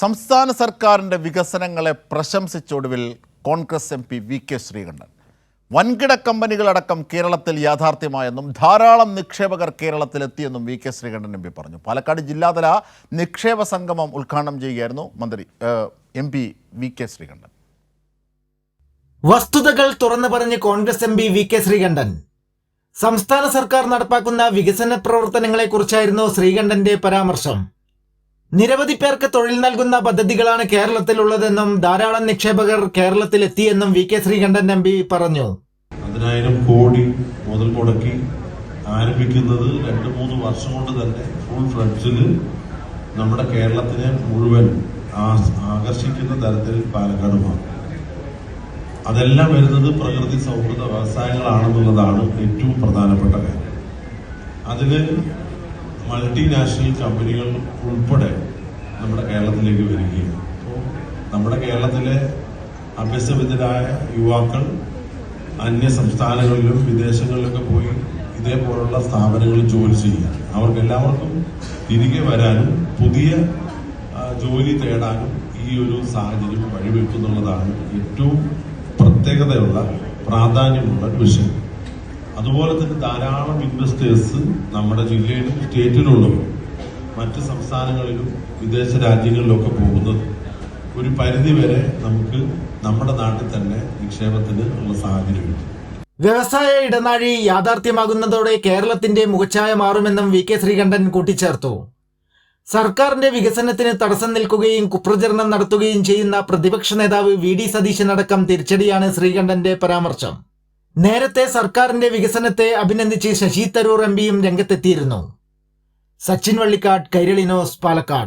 സംസ്ഥാന സർക്കാരിന്റെ വികസനങ്ങളെ പ്രശംസിച്ചൊടുവിൽ Congress M P V K Sreekandan. വൻകിട കമ്പനികളടക്കം കേരളത്തിൽ യാഥാർത്ഥ്യമായെന്നും ധാരാളം നിക്ഷേപകർ കേരളത്തിലെത്തിയെന്നും V K Sreekandan M P പറഞ്ഞു. പാലക്കാട് ജില്ലാതല നിക്ഷേപ സംഗമം ഉദ്ഘാടനം ചെയ്യുകയായിരുന്നു മന്ത്രി M P V K Sreekandan. വസ്തുതകൾ തുറന്നു പറഞ്ഞ് Congress M P V K Sreekandan. സംസ്ഥാന സർക്കാർ നടപ്പാക്കുന്ന വികസന പ്രവർത്തനങ്ങളെക്കുറിച്ചായിരുന്നു ശ്രീകണ്ഠന്റെ പരാമർശം. നിരവധി പേർക്ക് തൊഴിൽ നൽകുന്ന പദ്ധതികളാണ് കേരളത്തിലുള്ളതെന്നും ധാരാളം നിക്ഷേപകർ കേരളത്തിൽ എത്തിയെന്നും V K Sreekandan M P പറഞ്ഞു. പതിനായിരം കോടി മുതൽ മുടക്കി ആരംഭിക്കുന്നത് രണ്ട് മൂന്ന് വർഷം കൊണ്ട് തന്നെ ഫുൾ ഫ്ലഡ്സിൽ നമ്മുടെ കേരളത്തിനെ മുഴുവൻ ആകർഷിക്കുന്ന തരത്തിൽ പാലക്കാട് മാറും അതെല്ലാം വരുന്നത് പ്രകൃതി സൗഹൃദ വ്യവസായങ്ങളാണെന്നുള്ളതാണ് ഏറ്റവും പ്രധാനപ്പെട്ട കാര്യം. അതിൽ മൾട്ടിനാഷണൽ കമ്പനികൾ ഉൾപ്പെടെ നമ്മുടെ കേരളത്തിലേക്ക് വരികയാണ്. നമ്മുടെ കേരളത്തിലെ അഭ്യസവിദ്യരായ യുവാക്കൾ അന്യ സംസ്ഥാനങ്ങളിലും വിദേശങ്ങളിലൊക്കെ പോയി ഇതേപോലുള്ള സ്ഥാപനങ്ങളിൽ ജോലി ചെയ്യാൻ അവർക്ക് എല്ലാവർക്കും തിരികെ വരാനും പുതിയ ജോലി തേടാനും ഈ ഒരു സാഹചര്യം വഴിവെക്കുന്നുള്ളതാണ് ഏറ്റവും പ്രത്യേകതയുള്ള പ്രാധാന്യമുള്ള വിഷയം. അതുപോലെ തന്നെ ധാരാളം ഇൻവെസ്റ്റേഴ്സ് നമ്മുടെ ജില്ലയിലും സ്റ്റേറ്റിലുള്ളവർ മറ്റ് സംസ്ഥാനങ്ങളിലും വിദേശ രാജ്യങ്ങളിലൊക്കെ പോകുന്നത് ഒരു പരിധി വരെ നമുക്ക് നമ്മുടെ നാട്ടിൽ തന്നെ നിക്ഷേപത്തിന് ഉള്ള സാഹചര്യമുണ്ട്. വ്യവസായ ഇടനാഴി യാഥാർത്ഥ്യമാകുന്നതോടെ കേരളത്തിന്റെ മുഖച്ഛായ മാറുമെന്നും വി കെ ശ്രീകണ്ഠൻ കൂട്ടിച്ചേർത്തു. സർക്കാരിന്റെ വികസനത്തിന് തടസ്സം നിൽക്കുകയും കുപ്രചരണം നടത്തുകയും ചെയ്യുന്ന പ്രതിപക്ഷ നേതാവ് വി ഡി സതീശനടക്കം തിരിച്ചടിയാണ് ശ്രീകണ്ഠന്റെ പരാമർശം. നേരത്തെ സർക്കാരിന്റെ വികസനത്തെ അഭിനന്ദിച്ച് ശശി തരൂർ എം പിയും രംഗത്തെത്തിയിരുന്നു. സച്ചിൻ വള്ളിക്കാട് കൈരളി ന്യൂസ് പാലക്കാട്.